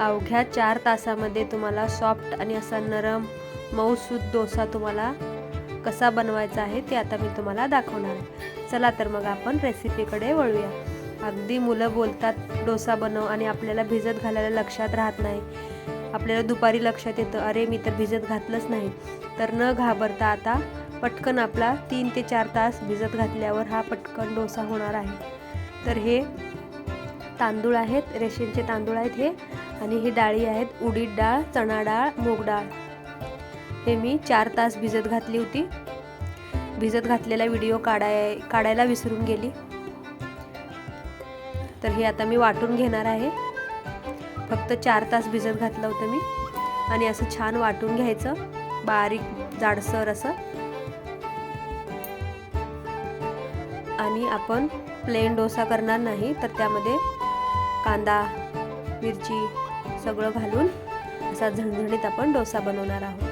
अवघ्या चार तासामध्ये तुम्हाला सॉफ्ट आणि असा नरम मऊसूद डोसा तुम्हाला कसा बनवायचा आहे ते आता मी तुम्हाला दाखवणार आहे. चला तर मग आपण रेसिपीकडे वळूया. अगदी मुलं बोलतात डोसा बनव आणि आपल्याला भिजत घालायला लक्षात राहत नाही. आपल्याला दुपारी लक्षात येतं अरे मी तर भिजत घातलंच नाही. तर न घाबरता आता पटकन आपला तीन ते चार तास भिजत घातल्यावर हा पटकन डोसा होणार आहे. तर हे तांदूळ आहेत रेशीमचे तांदूळ आहेत हे. आणि ही डाळी आहेत उडीद डाळ चणा डाळ मूग डाळ. हे मी चार तास भिजत घातली होती. भिजत घातलेला व्हिडिओ काढाय काढायला विसरून गेली. तर हे आता मी वाटून घेणार आहे. फक्त चार तास भिजत घातलं होतं मी. आणि असं छान वाटून घ्यायचं. बारीक जाडसर असं. आणि आपण प्लेन डोसा करणार नाही तर त्यामध्ये कांदा मिरची सगळं घालून असा झणझणीत आपण डोसा बनवणार आहोत.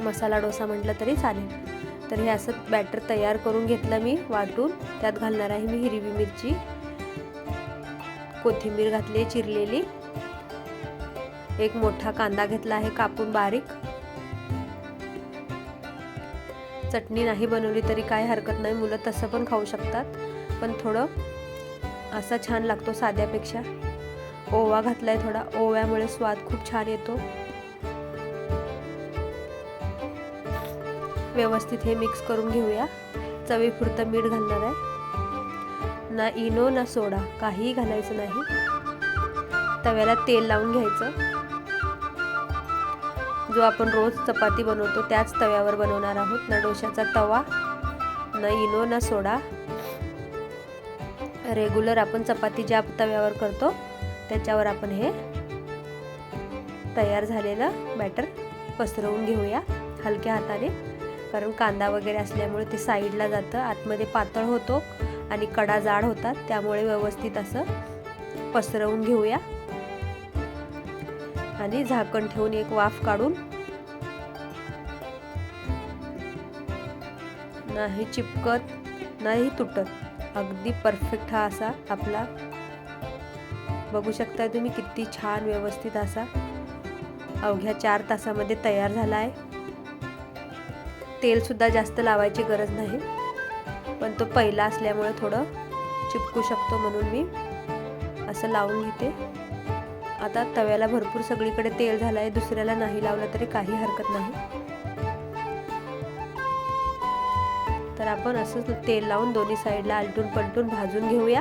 मसाला डोसा म्हटलं तरी चालेल. तर हे असं बॅटर तयार करून घेतलं मी वाटून. त्यात घालणार आहे मी हिरवी मिरची कोथिंबीर घातली चिरलेली. एक मोठा कांदा घेतला आहे कापून बारीक. चटणी नाही बनवली तरी काय हरकत नाही मुलं तसं पण खाऊ शकतात. पण थोडं असा छान लागतो साध्यापेक्षा. ओवा घातलाय थोडा. ओव्यामुळे स्वाद खूप छान येतो. व्यवस्थित हे मिक्स करून घेऊया. चवीपुरतं मीठ घालणार आहे. ना इनो ना सोडा. काहीही घालायचं नाही. तव्याला तेल लावून घ्यायचं. जो आपण रोज चपाती बनवतो त्याच तव्यावर बनवणार आहोत. ना डोशाचा तवा ना इनो ना सोडा. रेग्युलर आपण चपाती ज्या तव्यावर करतो त्याच्यावर आपण हे तयार झालेलं बॅटर पसरवून घेऊया हलक्या हाताने. कारण कांदा वगैरे असल्यामुळे ते साईडला जातं आतमध्ये पातळ होतो आणि कडा जाड होतात त्यामुळे व्यवस्थित असं पसरवून घेऊया. आणि झाकण ठेवून एक वाफ काढून नाही चिपकत नाही तुटत. अगदी परफेक्ट हा असा आपला. बघू शकता तुम्ही किती छान व्यवस्थित असा अवघ्या चार तासामध्ये तयार झाला आहे तेलसुद्धा जास्त लावायची गरज नाही पण तो पहिला असल्यामुळे थोडं चिपकू शकतो म्हणून मी असं लावून घेते. आता तव्याला भरपूर सगळीकडे तेल झालं आहे दुसऱ्याला नाही लावलं तरी काही हरकत नाही. तर आपण असंच तेल लावून दोन्ही साईडला आलटून पलटून भाजून घेऊया.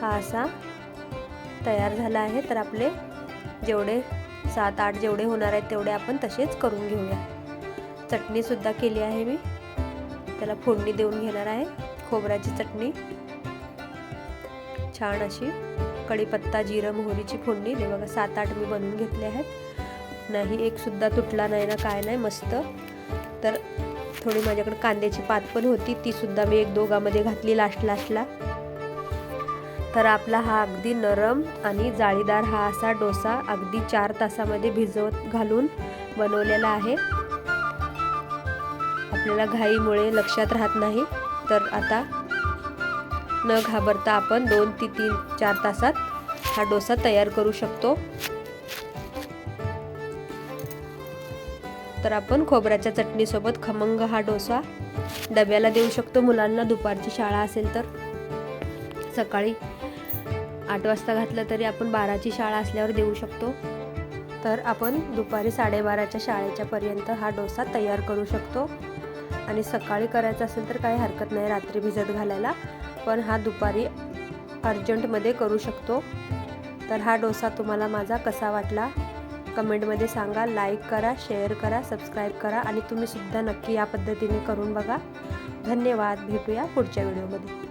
हा असा तयार झाला आहे. तर आपले जेवढे सात आठ जेवढे होणार आहेत तेवढे आपण तसेच करून घेऊया. चटणीसुद्धा केली आहे मी. त्याला फोडणी देऊन घेणार आहे. खोबऱ्याची चटणी. छान अशी. कढीपत्ता जिरं मोहरीची फोडणी दे बघा सात आठ मी बनवून घेतले आहेत. नाही एक सुद्धा तुटला नाही ना काय नाही मस्त. तर थोडी माझ्याकडे कांद्याची पात पण होती ती सुद्धा मी एक दोघांमध्ये घातली लास्ट लास्टला तर आपला हा अगदी नरम आणि जाळीदार हा असा डोसा अगदी चार तासामध्ये भिजवत घालून बनवलेला आहे. आपल्याला घाईमुळे लक्षात राहत नाही. तर आता न घाबरता आपण दोन ते तीन चार तासात हा डोसा तयार करू शकतो. तर आपण खोबऱ्याच्या चटणीसोबत खमंग हा डोसा डब्याला देऊ शकतो. मुलांना दुपारची शाळा असेल तर. सकाळी आठ वाजता घातलं तरी आपण बाराची शाळा असल्यावर देऊ शकतो. तर आपण दुपारी साडेबाराच्या शाळेच्या पर्यंत हा डोसा तयार करू शकतो. आणि सकाळी करायचा असेल तर काही हरकत नाही रात्री भिजत घालायला. पण हा दुपारी अर्जंटमध्ये करू शकतो. तर हा डोसा तुम्हाला माझा कसा वाटला? कमेंटमध्ये सांगा लाईक करा शेअर करा सबस्क्राईब करा आणि तुम्हीसुद्धा नक्की या पद्धतीने करून बघा. धन्यवाद भेटूया पुढच्या व्हिडिओमध्ये.